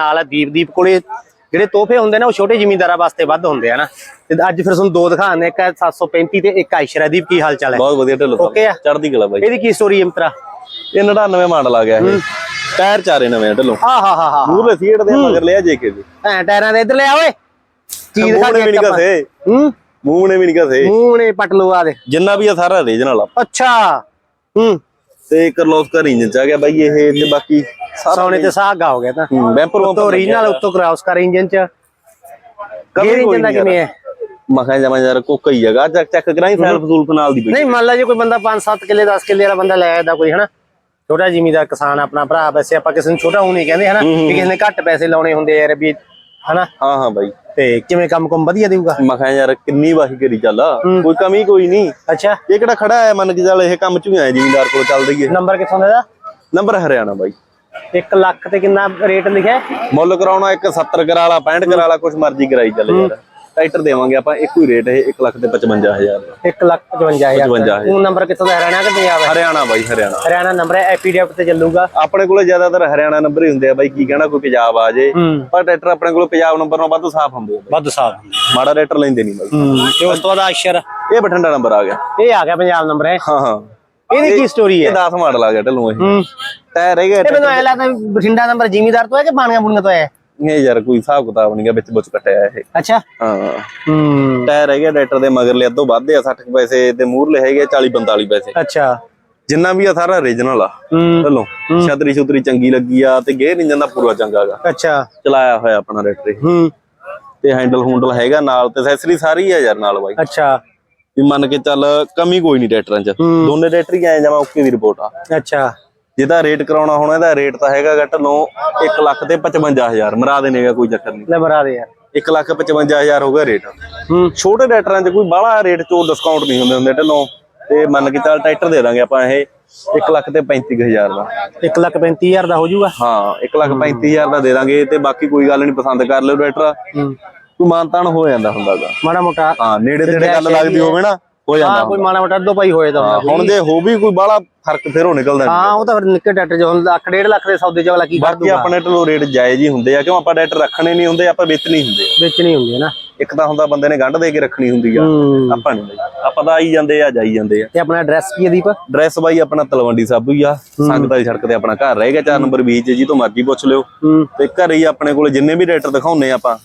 ਨਾਲ ਹੈ ਦੀਪਦੀਪ ਕੋਲੇ ਜਿਹੜੇ ਤੋਹਫੇ ਹੁੰਦੇ ਨੇ ਉਹ ਛੋਟੇ ਜ਼ਿਮੀਂਦਾਰਾਂ ਵਾਸਤੇ ਵੱਧ ਹੁੰਦੇ ਆ ਨਾ। ਤੇ ਅੱਜ ਫਿਰ ਤੁਹਾਨੂੰ ਦੋ ਦਿਖਾਣੇ ਇੱਕ ਹੈ 735 ਤੇ ਇੱਕ ਆਇਸ਼ਰਾਦੀਪ ਕੀ ਹਾਲ ਚਾਲ ਹੈ? ਬਹੁਤ ਵਧੀਆ ਢਿੱਲੋਂ ਆ। ਚੜਦੀ ਕਲਾ ਬਾਈ। ਇਹਦੀ ਕੀ ਸਟੋਰੀ ਹੈ ਮਿੱਤਰਾ? ਇਹ 99 ਮਾਡਲ ਆ ਗਿਆ ਇਹ। ਟਾਇਰ ਚਾਰੇ ਨਵੇਂ ਆ ਢਿੱਲੋਂ। ਆ ਹਾ ਹਾ ਹਾ ਮੂਹਰੇ ਸੀਟ ਦੇ ਮਗਰ ਲਿਆ ਜੇਕੇ ਦੇ। ਐ ਟਾਇਰਾਂ ਦੇ ਇੱਧਰ ਲੈ ਓਏ। ਚੀਜ਼ ਮੂੰਹ ਖਾ ਨੇ ਵੀ ਕੇ ਨਹੀਂ ਕਸੇ। ਹੂੰ। ਮੂੰਹ ਨੇ ਵੀ ਨਹੀਂ ਕਸੇ। ਮੂੰਹ ਨੇ ਪਟ ਲਵਾ ਦੇ। ਜਿੰਨਾ ਵੀ ਆ ਸਾਰਾ ਰੀਜਨਲ ਆ। ਅੱਛਾ। ਹੂੰ। ਤੇ ਕਰਲੋਸਕਰ ਇੰਜਨ ਚ ਆ ਗਿਆ ਬਾਈ ਇਹ ਤੇ ਬਾਕੀ ਸੋਨੇ ਤੇ ਸਾਗਾ ਹੋ ਗਿਆ ਤਾਂ। ਬੈਂਪਰ ਉੱਤੋਂ ਓਰੀਜਨਲ ਉੱਤੋਂ ਕਰਾਉਸ ਕਰ ਇੰਜਨ ਚ। ਗੇਅਰ ਇੰਜਨ ਦਾ ਕਿਵੇਂ ਹੈ? ਮਖਾਂ ਜਮਾ ਯਾਰ ਕੋਕਾ ਹੀ ਜਗਾ ਚੈੱਕ ਚੈੱਕ ਕਰਾਈ ਸੈਲਫ ਸੂਲਫ ਨਾਲ ਦੀ ਨਹੀਂ ਮੰਨ ਲਾ ਜੇ ਕੋਈ ਬੰਦਾ 5-7 ਕਿੱਲੇ 10 ਕਿੱਲੇ ਵਾਲਾ ਬੰਦਾ ਲੈ ਆਇਦਾ ਕੋਈ ਹਨਾ? ਛੋਟਾ ਜ਼ਿਮੀਦਾਰ ਕਿਸਾਨ ਆਪਣਾ ਭਰਾ ਵੈਸੇ ਆਪਾਂ ਕਿਸੇ ਨੂੰ ਛੋਟਾ ਉਹ ਨਹੀਂ ਕਹਿੰਦੇ ਹਨਾ? ਵੀ ਕਿਸੇ ਨੇ ਘੱਟ ਪੈਸੇ ਲਾਉਣੇ ਹੁੰਦੇ ਯਾਰ ਵੀ ਹਨਾ? ਹਾਂ ਹਾਂ ਬਾਈ। ਤੇ ਕਿਵੇਂ ਕੰਮ ਕੰਮ ਵਧੀਆ ਦੇਊਗਾ? ਮਖਾਂ ਯਾਰ ਕਿੰਨੀ ਵਾਹੀ ਕਰੀ ਚੱਲ ਕੋਈ ਕਮੀ ਕੋਈ ਨਹੀਂ। ਅੱਛਾ। ਇਹ ਕਿਹੜਾ ਖੜਾ ਹੈ ਮੰਨ ਕੇ ਚੱਲ ਇਹ ਕੰਮ ਚ ਵੀ ਆਇਆ ਜ਼ਿਮੀਂਦਾਰ ਕੋਲ ਚੱਲ ਦਈਏ ਨੰਬਰ ਕਿੱਥੋਂ ਦਾ ਨੰਬਰ ਹਰਿਆਣਾ ਬਾਈ। 1 ਲੱਖ ਤੇ ਕਿੰਨਾ ਰੇਟ ਲਿਖਿਆ? ਮੁੱਲ ਕਰਾਉਣਾ ਇੱਕ 70 ਕਰਾ ਲਾ 65 ਕਰਾ ਲਾ ਕੁਛ ਮਰਜ਼ੀ ਕਰਾਈ ਚੱਲ ਯਾਰ। ਟਰੈਕਟਰ ਦੇਵਾਂਗੇ ਆਪਾਂ ਇੱਕੋ ਹੀ ਰੇਟ ਇਹ 1 ਲੱਖ ਤੇ 55000 ਦਾ। 1 ਲੱਖ 55000 55,000 ਉਹ ਨੰਬਰ ਕਿੱਥੋਂ ਦਾ? ਹਰਿਆਣਾ ਕਿ ਪੰਜਾਬ ਹੈ? ਹਰਿਆਣਾ ਬਾਈ ਹਰਿਆਣਾ। ਹਰਿਆਣਾ ਨੰਬਰ ਹੈ ਐਪੀਡੀਐਫ ਤੇ ਚੱਲੂਗਾ। ਆਪਣੇ ਕੋਲੇ ਜ਼ਿਆਦਾਤਰ ਹਰਿਆਣਾ ਨੰਬਰ ਹੀ ਹੁੰਦੇ ਆ ਬਾਈ ਕੀ ਕਹਿਣਾ ਕੋਈ ਪੰਜਾਬ ਆ ਜੇ। ਪਰ ਟਰੈਕਟਰ ਆਪਣੇ ਕੋਲ ਪੰਜਾਬ ਨੰਬਰ ਨਾਲ ਵੱਧ ਸਾਫ਼ ਹੁੰਦੇ ਆ। ਵੱਧ ਸਾਫ਼ ਮਾੜਾ ਟਰੈਕਟਰ ਲੈਂਦੇ ਨਹੀਂ ਬਾਈ। ਤੇ ਉਸ ਤੋਂ ਬਾਅਦ ਆਸ਼ਰ। ਇਹ ਬਠਿੰਡਾ ਨੰਬਰ ਆ ਗਿਆ। ਇਹ ਆ ਗਿਆ ਪੰਜਾਬ ਨੰਬਰ ਹੈ। ਹਾਂ ਹਾਂ। ਇਹਦੀ ਕੀ ਸਟੋਰੀ ਇਹ ਹੈ 10 ਮਾਡਲ ਆ ਗਿਆ ਢਲੂ ਇਹ। ਟਾਇਰ ਹੈਗਾ ਇਹ ਮੈਨੂੰ ਐ ਲੱਗਦਾ ਬਠਿੰਡਾ ਨੰਬਰ ਜ਼ਿਮੀਦਾਰ ਤੋਂ ਹੈ ਕਿ ਬਾਣੀਆਂ ਬੁਣੀਆਂ ਤੋਂ ਹੈ? ਇਹ ਯਾਰ ਕੋਈ ਹਿਸਾਬ ਕਿਤਾਬ ਨਹੀਂ ਗਾ ਵਿੱਚ ਵਿੱਚ ਕੱਟਿਆ ਇਹ। ਅੱਛਾ। ਹਾਂ। ਹੂੰ। ਟਾਇਰ ਹੈਗਾ ਟਰੈਕਟਰ ਦੇ ਮਗਰਲੇ ਅੱਧੋ ਵੱਧ ਆ 60 ਕੁ ਪੈਸੇ ਤੇ ਮੂਹਰਲੇ ਹੈਗੇ 40 45 ਪੈਸੇ। ਅੱਛਾ। ਜਿੰਨਾ ਵੀ ਆ ਸਾਰਾ ਓਰੀਜਨਲ ਆ। ਢਲੋ। ਛਤਰੀ ਛੁਤਰੀ ਚੰਗੀ ਲੱਗੀ ਆ ਤੇ ਗੇਅਰ ਇੰਜਨ ਦਾ ਪੂਰਾ ਚੰਗਾ ਗਾ। ਅੱਛਾ। ਚਲਾਇਆ ਹੋਇਆ ਆਪਣਾ ਇਹ। ਹੂੰ। ਤੇ ਹੈਂਡਲ ਹੁੰਡਲ ਹੈਗਾ ਨਾਲ ਤੇ ਐਕਸੈਸਰੀ ਸਾਰੀ ਆ ਯਾਰ ਨਾਲ ਬਾਈ। ਅੱਛਾ। ਵੀ ਮੰਨ ਕੇ ਚੱਲ ਕਮੀ ਕੋਈ ਨਹੀਂ ਟਰੈਕਟਰਾਂ 'ਚ। ਦੋਨੇ ਟਰੈਕਟਰ ਹੀ ਆਏ ਜਾਵਾਂ ਓਕੇ ਦੀ ਰਿਪੋਰਟ ਆ। ਅੱਛਾ। ਜਿਹਦਾ ਰੇਟ ਕਰਾਉਣਾ ਹੋਣਾ ਇਹਦਾ ਰੇਟ ਤਾਂ ਹੈਗਾ ਗੱਟ ਲੋ 1 ਲੱਖ ਤੇ 55000 ਮਰਾ ਦੇਣੇਗਾ ਕੋਈ ਚੱਕਰ ਨਹੀਂ। ਲੈ ਬਰਾ ਦੇ ਯਾਰ। 1 ਲੱਖ 55000 ਹੋ ਗਿਆ ਰੇਟ ਹੂੰ। ਛੋਟੇ ਟਰੈਕਟਰਾਂ 'ਚ ਕੋਈ ਬਾਹਲਾ ਰੇਟ 'ਚੋਂ ਡਿਸਕਾਊਂਟ ਨਹੀਂ ਹੁੰਦੇ ਹੁੰਦੇ ਢਿੱਲੋਂ। ਤੇ ਮੰਨ ਕੇ ਚੱਲ ਟਰੈਕਟਰ ਦੇ ਦਾਂਗੇ ਆਪਾਂ ਇਹ 1 ਲੱਖ ਤੇ 35000 ਦਾ। 1 ਲੱਖ 35000 ਦਾ ਹੋ ਜਾਊਗਾ। ਹਾਂ 1 ਲੱਖ 35000 ਦਾ ਦੇ ਦਾਂਗੇ ਤੇ ਬਾਕੀ ਕੋਈ ਗੱਲ ਨਹੀਂ ਪਸੰਦ ਕਰ ਲਿਓ ਟਰੈਕਟਰ। ਹੂੰ। ਕੋਈ ਮਾਨਤਾਨ ਹੋ ਜਾਂਦਾ ਹੁੰਦਾਗਾ। ਮਾੜਾ ਮੋਟਾ ਹਾਂ ਨੇੜੇ ਤੇੜੇ ਗੱਲ ਲੱਗਦੀ ਹੋਵੇ ਨਾ ਹੋ ਜਾਂਦਾ ਹਾਂ ਕੋਈ ਮਾੜਾ ਮੋਟਾ ਦੋ ਭਾਈ ਹੋਏ ਤਾਂ ਹੁੰਦਾ। ਹੁਣ ਜੇ ਹੋ ਵੀ ਕੋਈ ਬਾਹਲਾ ਫ਼ਰਕ ਫਿਰ ਉਹ ਨਿਕਲਦਾ ਹਾਂ ਉਹ ਤਾਂ ਫਿਰ ਨਿੱਕੇ ਡਾਕਟਰ ਜੋ ਹੁਣ ਲੱਖ ਡੇਢ ਲੱਖ ਦੇ ਸੌਦੇ ਚ ਅਗਲਾ ਕੀ ਕਰ ਬਾਕੀ ਆਪਣੇ ਢਿੱਲੋਂ ਰੇਟ ਜਾਇਜ਼ ਹੀ ਹੁੰਦੇ ਆ ਕਿਉਂ ਆਪਾਂ ਡਾਇਟ ਰੱਖਣੇ ਨਹੀਂ ਹੁੰਦੇ ਆਪਾਂ ਵੇਚਣੇ ਹੁੰਦੇ ਵੇਚਣੀ ਹੁੰਦੀ ਹੈ ਨਾ। ਇੱਕ ਤਾਂ ਹੁੰਦਾ ਬੰਦੇ ਨੇ ਗੰਢ ਦੇ ਕੇ ਰੱਖਣੀ ਹੁੰਦੀ ਆ ਆਪਾਂ ਨਹੀਂ ਆਪਾਂ ਤਾਂ ਆਈ ਜਾਂਦੇ ਆ ਜਾਈ ਜਾਂਦੇ ਆ। ਤੇ ਆਪਣਾ ਐਡਰੈਸ ਕੀ ਹੈ ਦੀਪ? ਡਰੈਸ ਬਾਈ ਆਪਣਾ ਤਲਵੰਡੀ ਸਾਬੂ ਹੀ ਆ ਸੰਗਤਾਂ ਦੀ ਸੜਕ ਤੇ ਆਪਣਾ ਘਰ ਰਹੇਗਾ 4 ਨੰਬਰ ਬੀਚ ਜੀ ਤੋਂ ਮਰਜ਼ੀ ਪੁੱਛ ਲਿਓ। ਤੇ ਘਰੇ ਹੀ ਆਪਣੇ ਕੋਲੇ ਜਿੰਨੇ ਵੀ ਰੇਟਰ ਦਿਖਾਉਨੇ ਆ ਆਪਾਂ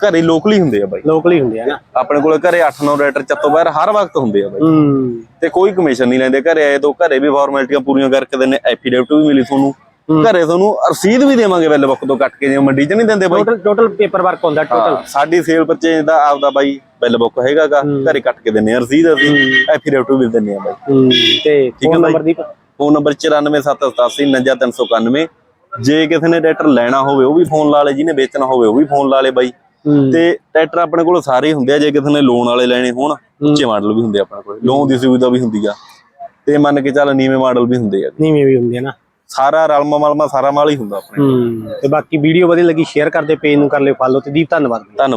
ਘਰੇ ਲੋਕਲੀ ਹੁੰਦੇ ਆ ਬਾਈ। ਲੋਕਲੀ ਹੁੰਦੇ ਆ ਨਾ। ਆਪਣੇ ਕੋਲੇ ਘਰੇ 8-9 ਰੇਟਰ ਚੱਤੋ ਬਾਹਰ ਹਰ ਵਕਤ ਹੁੰਦੇ ਆ ਬਾਈ। ਹੂੰ। ਤੇ ਕੋਈ ਕਮਿਸ਼ਨ ਨਹੀਂ ਲੈਂਦੇ ਘਰੇ ਆਏ ਤੋਂ ਘਰੇ ਵੀ ਫਾਰਮੈਲਿਟੀਆਂ ਪੂਰੀਆਂ ਕਰਕੇ ਦਿੰਨੇ ਐਫੀਡੇਵਿਟ ਵੀ ਮਿਲੀ ਤੁਹਾਨੂੰ। ਘਰੇ ਤੁਹਾਨੂੰ ਰਸੀਦ ਵੀ ਦੇਵਾਂਗੇ ਬਿੱਲ ਬੁੱਕ ਤੋਂ ਕੱਟ ਕੇ ਜਿਵੇਂ ਮੰਡੀ 'ਚ ਨਹੀਂ ਦਿੰਦੇ ਬਾਈ। ਟੋਟਲ ਟੋਟਲ ਪੇਪਰ ਵਰਕ ਹੁੰਦਾ ਟੋਟਲ ਸਾਡੀ ਸੇਲ ਪਰਚੇਜ ਦਾ ਆਪਦਾ ਬਾਈ ਬਿੱਲ ਬੁੱਕ ਹੈਗਾਗਾ ਘਰੇ ਕੱਟ ਕੇ ਦਿੰਨੇ ਆ ਰਸੀਦ ਅਸੀਂ ਐਫੀਡੇਵਿਟ ਵੀ ਦਿੰਨੇ ਆ ਬਾਈ। ਤੇ phone. Number Deep phone number 9478899391 ਜੇ ਕਿਸੇ ਨੇ ਟਰੈਕਟਰ ਲੈਣਾ ਹੋਵੇ ਉਹ ਵੀ ਫੋਨ ਲਾ ਲੇ ਜਿਹਨੇ ਵੇਚਣਾ ਹੋਵੇ ਉਹ ਵੀ ਫੋਨ ਲਾ ਲੇ ਬਾਈ। ਤੇ ਟਰੈਕਟਰ ਆਪਣੇ ਕੋਲ ਸਾਰੇ ਹੁੰਦੇ ਆ ਜੇ ਕਿਸੇ ਨੇ ਲੋਨ ਵਾਲੇ ਲੈਣੇ ਹੋਣ ਉੱਚੇ ਮਾਡਲ ਵੀ ਹੁੰਦੇ ਆ ਆਪਣੇ ਕੋਲ। ਲੋਨ ਦੀ ਸੁਵਿਧਾ ਵੀ ਹੁੰਦੀ ਆ। ਤੇ ਮੰਨ ਕੇ ਚੱਲ ਨੀਵੇਂ ਮਾਡਲ ਵੀ ਹੁੰਦੇ ਆ। ਨੀਵੇਂ ਵੀ ਹੁੰਦੇ ਆ ਨਾ। ਸਾਰਾ ਰਲਮਾ ਮਲਮਾ ਸਾਰਾ ਮਾਲ ਹੀ ਹੁੰਦਾ ਆਪਣੇ ਤੇ ਬਾਕੀ ਵੀਡੀਓ ਵਧੀਆ ਲੱਗੀ ਸ਼ੇਅਰ ਕਰਦੇ ਪੇਜ ਨੂੰ ਕਰ ਲਿਓ ਫਾਲੋ ਤੇ ਦੀਪ ਧੰਨਵਾਦ। ਧੰਨਵਾਦ।